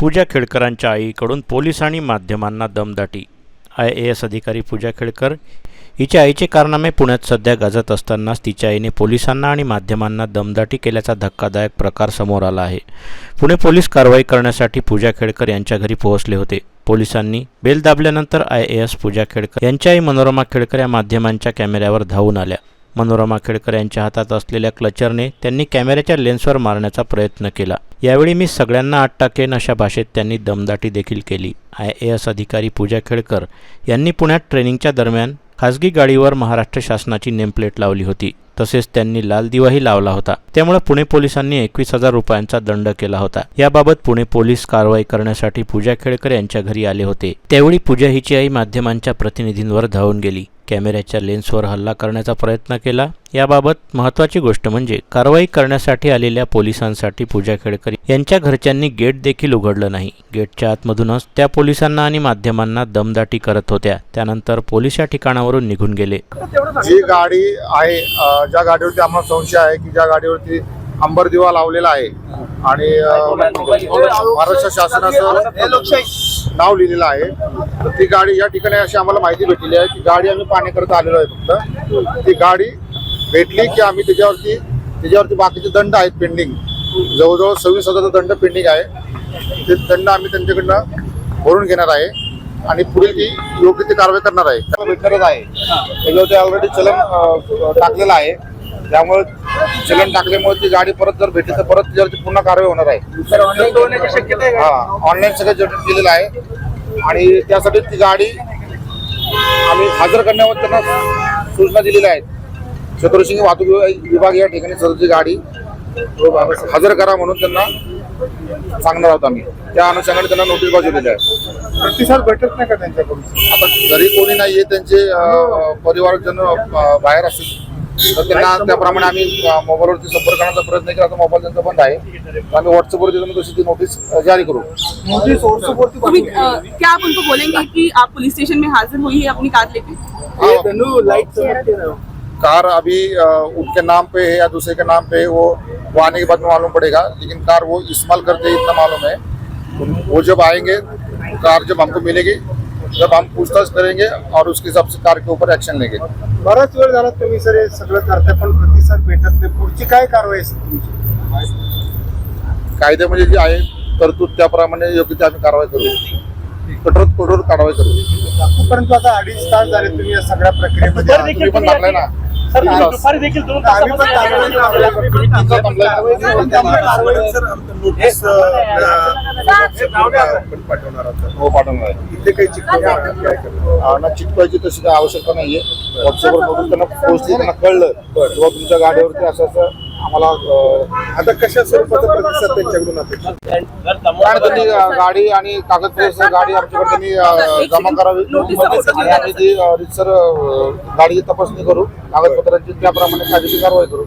पूजा खेडकरांच्या आईकडून पोलीस आणि माध्यमांना दमदाटी. आय ए एस अधिकारी पूजा खेडकर हिच्या आईचे कारनामे पुण्यात सध्या गाजत असतानाच तिच्या आईने पोलिसांना आणि माध्यमांना दमदाटी केल्याचा धक्कादायक प्रकार समोर आला आहे. पुणे पोलीस कारवाई करण्यासाठी पूजा खेडकर यांच्या घरी पोहोचले होते. पोलिसांनी bell दाबल्यानंतर I A S Puja Khedkar यांच्या आई मनोरमा खेडकर या माध्यमांच्या कॅमेऱ्यावर धावून आल्या. मनोरमा खेडकर यांच्या हातात असलेल्या क्लचरने त्यांनी कॅमेऱ्याच्या लेन्सवर मारण्याचा प्रयत्न केला. यावेळी मी सगळ्यांना आत टाकेन अशा भाषेत त्यांनी दमदाटी देखील केली. आय ए एस अधिकारी पूजा खेडकर यांनी पुण्यात ट्रेनिंगच्या दरम्यान खासगी गाडीवर महाराष्ट्र शासनाची नेमप्लेट लावली होती. तसेच त्यांनी लाल दिवाही लावला होता. त्यामुळे पुणे पोलिसांनी एकवीस हजार रुपयांचा दंड केला होता. याबाबत पुणे पोलीस कारवाई करण्यासाठी पूजा खेडकर यांच्या घरी आले होते. त्यावेळी पूजा हिची आई माध्यमांच्या प्रतिनिधींवर धावून गेली. कॅमेऱ्याच्या लेन्सवर हल्ला करण्याचा प्रयत्न केला. याबाबत महत्त्वाची गोष्ट म्हणजे कारवाई करण्यासाठी आलेल्या पोलिसांसाठी पूजा खेडकर यांच्या घरच्यांनी गेट देखील उघडलं नाही. गेटच्या आतमधूनच त्या पोलिसांना आणि माध्यमांना दमदाटी करत होत्या. त्यानंतर पोलीस या ठिकाणावरून निघून गेले. जी गाडी आहे ज्या गाडीवरती आम्हाला संशय आहे की ज्या गाडीवरती अंबर दिवा लावलेला आहे आणि महाराष्ट्र शासनाचं नाव लिहिलेलं आहे. तर ती गाडी या ठिकाणी अशी आम्हाला माहिती भेटलेली आहे की गाडी आम्ही पाहण्याकरता आलेलो आहे फक्त. ती गाडी भेटली की आम्ही त्याच्यावरती त्याच्यावरती बाकीचे दंड आहेत पेंडिंग जवळजवळ सव्वीस हजारचा दंड पेंडिंग आहे. ते दंड आम्ही त्यांच्याकडनं भरून घेणार आहे आणि पुढील ती योग्य ती कारवाई करणार आहे. भेटणारच आहे. त्याच्यावरती ऑलरेडी चलन टाकलेलं आहे. त्यामुळे चलन टाकल्यामुळे ती गाडी परत जर भेटली तर परत त्याच्यावरती पुन्हा कारवाई होणार आहे. हा ऑनलाईन सगळं जनरेट केलेलं आहे. आणि त्यासाठी ती गाडी आम्ही हजर करण्यावर त्यांना सूचना दिलेल्या आहेत. चतुर्सिंग वाहतूक विभाग- या ठिकाणी सदरची गाडी हजर करा म्हणून त्यांना सांगणार आहोत आम्ही. त्या अनुषंगाने त्यांना नोटीस बजावलेली आहे. प्रतिसाद भेटत नाही का त्यांच्याकडून? आता घरी कोणी नाहीये त्यांचे परिवारजन बाहेर असतील. तर त्यांना त्याप्रमाणे आम्ही मोबाईलवरती संपर्क करण्याचा प्रयत्न केला. तर मोबाईल त्यांचा बंद आहे. तर आम्ही व्हॉट्सअपवरती त्यांना तशी ती नोटीस जारी करू? नोटीस अ, क्या आप उनको बोलेंगे कि आप पुलिस स्टेशन में हाजिर हुई है अपनी कार लेके? कार अभी उनके नाम पे है या दूसरे के नाम पे है वो वो आने के बाद में मालूम पड़ेगा लेकिन कार वो इस्तेमाल करते इतना मालूम है। वो जब आएँगे कार जब हमको मिलेगी जब हम पूछताछ करेंगे और उसके हिसाब से कार के ऊपर एक्शन लेंगे बराच वेळ झाला तुम्ही सर हे सगळं करताय पण प्रतिसाद भेटत नाही पुढची काय कारवाई असेल तुमची कायद्यामध्ये जे आहे तरतूद त्याप्रमाणे योग्य ती आम्ही कारवाई करू कठोर कठोर कारवाई करू परंतु आता अडीच तास झाले तुम्ही या सगळ्या प्रक्रियेमध्ये पण थांबलाय ना सर, तास. दुपारी देखील दोन आम्ही पण पाठवणार आहात. हो पाठवणार आहे. इथे काही चिकटवणार आहात, काय करणार? अं, ना चिटकवायची तशी काही आवश्यकता नाहीये. व्हॉट्सअपवर बघून त्यांना पोहोचली त्यांना कळलं. किंवा तुमच्या गाडीवरती असं असं आम्हाला अं, आता कशा स्वरूपाचा प्रतिसाद त्यांच्याकडून अपेक्षित? त्यांनी अं, गाडी आणि कागदपत्र गाडी आमच्याकडे त्यांनी अं, जमा करावी. आणि आम्ही ती रितसर गाडीची तपासणी करू. कागदपत्रांची त्याप्रमाणे कायदेशीर कारवाई करू.